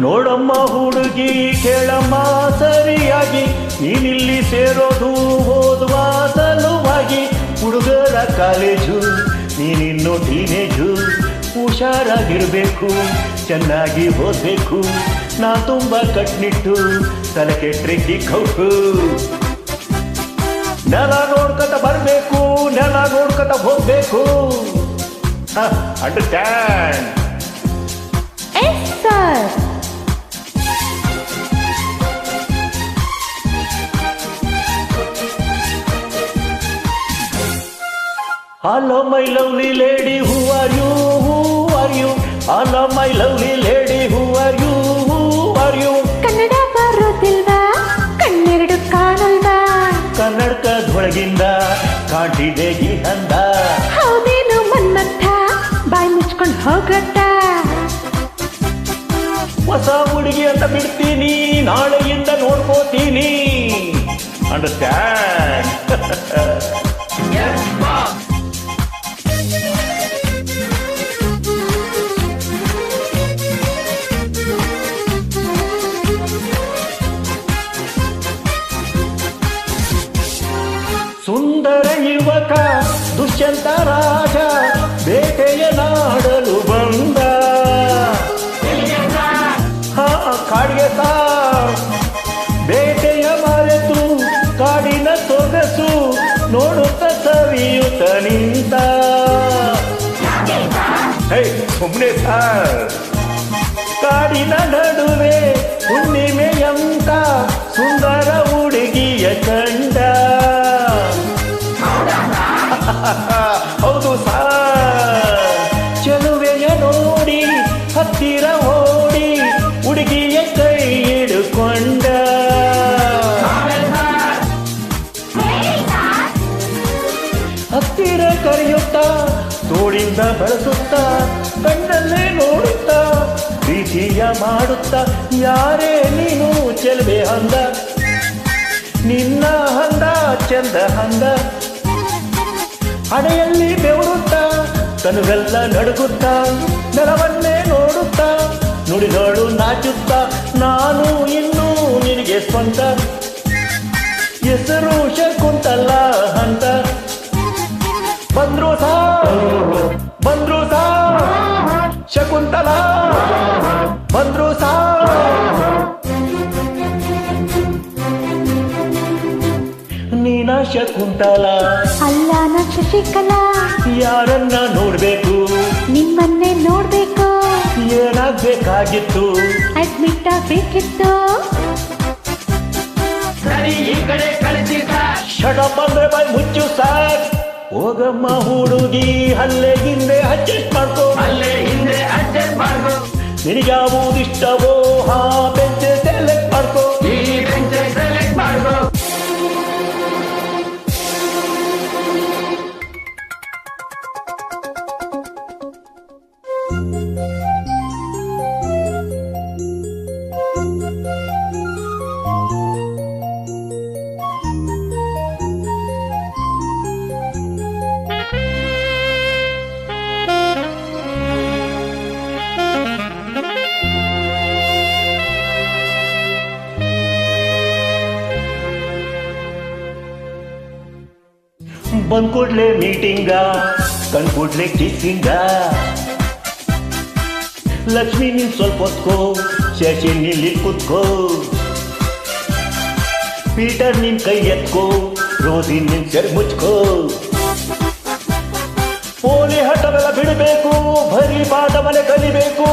ನೋಡಮ್ಮ ಹುಡುಗಿ, ಕೇಳಮ್ಮ ಸರಿಯಾಗಿ. ನೀನಿಲ್ಲಿ ಸೇರೋದು, ಓದುವ ಸಲುವಾಗಿ. ಹುಡುಗರ ಕಾಲೇಜು ನೀನಿನ್ನು ಟೀನೇಜು. ಹುಷಾರಾಗಿರಬೇಕು, ಚೆನ್ನಾಗಿ ಓದಬೇಕು. ನಾ ತುಂಬ ಕಟ್ನಿಟ್ಟು, ತಲೆ ಕೆಟ್ರೆ ಕಿಕ್ಕೌಟು ನೆಲ ನೋಡ್ಕತ ಬರಬೇಕು, ನೆಲ ನೋಡ್ಕತ ಹೋಗ್ಬೇಕು. Understand yes sir Hello, my lovely lady, who are you? Who are you? Hello, my lovely lady, who are you? Who are you? Kannada ಬರೋದಿಲ್ವಾ ಕಣ್ಣೆರಡು ಕಾಣಲ್ವಾ ಕನ್ನಡಕದೊಳಗಿಂದ ಕಾಟಿದೆ ಈ ಹಂದ ಹೌದೇನು ಮನ್ನತ್ತ ಬಾಯಿ ಮುಚ್ಕೊಂಡು ಹೋಗತ್ತ ಹೊಸ ಹುಡುಗಿ ಅಂತ ಬಿಡ್ತೀನಿ ನಾಳೆಯಿಂದ ನೋಡ್ಕೋತೀನಿ ಅಂಡರ್ಸ್ಟ್ಯಾಂಡ್ ದುಷ್ಯಂತ ರಾಜ, ಬೇಟೆಯ ನಾಡಲು ಬಂದ. ಕಾಡಿಗೆ ತಾ ಬೇಟೆಯ ಮರೆತು, ಕಾಡಿನ ಸೊಗಸು ನೋಡುತ್ತ ಸವಿಯುತ್ತ ನಿಂತ. ಹೇ ಸುಮ್ಮನೆ ಸರ್ ಕಾಡಿನ ನಡುವೆ ಹುಣ್ಣಿಮೆಯಂತ ಸುಂದರ ಹುಡುಗಿಯ ಕಂಡ. ಬಳಸುತ್ತಾ, ಕಣ್ಣಲ್ಲೇ ನೋಡುತ್ತಾ, ಪ್ರೀತಿಯ ಮಾಡುತ್ತಾ, ಯಾರೇ ನೀನು ಚೆಲುವೆ ಹಂದ. ನಿನ್ನ ಹಂದ, ಚಂದ ಹಂದ. ಹಣೆಯಲ್ಲಿ ಬೆವರುತ್ತಾ, ಕನುವೆಲ್ಲ ನಡುಗುತ್ತ, ನೆಲವನ್ನೇ ನೋಡುತ್ತಾ, ನುಡಿದಳು ನಾಚುತ್ತಾ, ನಾನು ಇನ್ನೂ ನಿನಗೆ ಸ್ವಂತ. ಹೆಸರು ಶಕುಂತಲ್ಲ ಹಂತ ಬಂದ್ರು ಸಾ ನೀನ ಶಕುಂತಲ. ಅಲ್ಲ ನಾ ಶಶಿಕಲ. ಯಾರನ್ನ ನೋಡ್ಬೇಕು? ನಿಮ್ಮನ್ನೇ ನೋಡ್ಬೇಕು. ಏನಾಗ್ಬೇಕಾಗಿತ್ತು? ಅಡ್ಮಿಟ್ ಆಗ್ಬೇಕಿತ್ತು. ಶಡಪ್ ಅಂದ್ರೆ ಬಾಯ್ ಮುಚ್ಚು ಸಾಕ್. ಹೋಗಮ್ಮ ಹುಡುಗಿ ಹಲ್ಲೆ ಹಿಂದೆ ಅಡ್ಜಸ್ಟ್ ಮಾಡ್ಕೋ. ಅಲ್ಲೇ ಹಿಂದೆ ಅಡ್ಜಸ್ಟ್ ಮಾಡ್ಕೋ. ನಿನಗ್ಯಾವುದು ಇಷ್ಟವೋ? ಬಂದ್ ಕೂಡ್ಲೆ ಮೀಟಿಂಗ ಕಣ್ ಕೂಡ್ಲೆ ಕಿಸ್ಸಿಂಗ ಲಕ್ಷ್ಮಿ ನೀನ್ ಸ್ವಲ್ಪ ಹೊತ್ಕೋ, ಶಶಿ ನಿಲ್ಲಿ ಕುತ್ಕೋ. ಪೀಟರ್ ನಿನ್ ಕೈ ಎತ್ಕೋ, ರೋಸಿ ನಿನ್ ಸೆರ್ ಮುಚ್ಕೋ. ಪೋಲಿ ಹಠವೆಲ್ಲ ಬಿಡಬೇಕು, ಭರಿ ಮನೆ ಕಲಿಬೇಕು.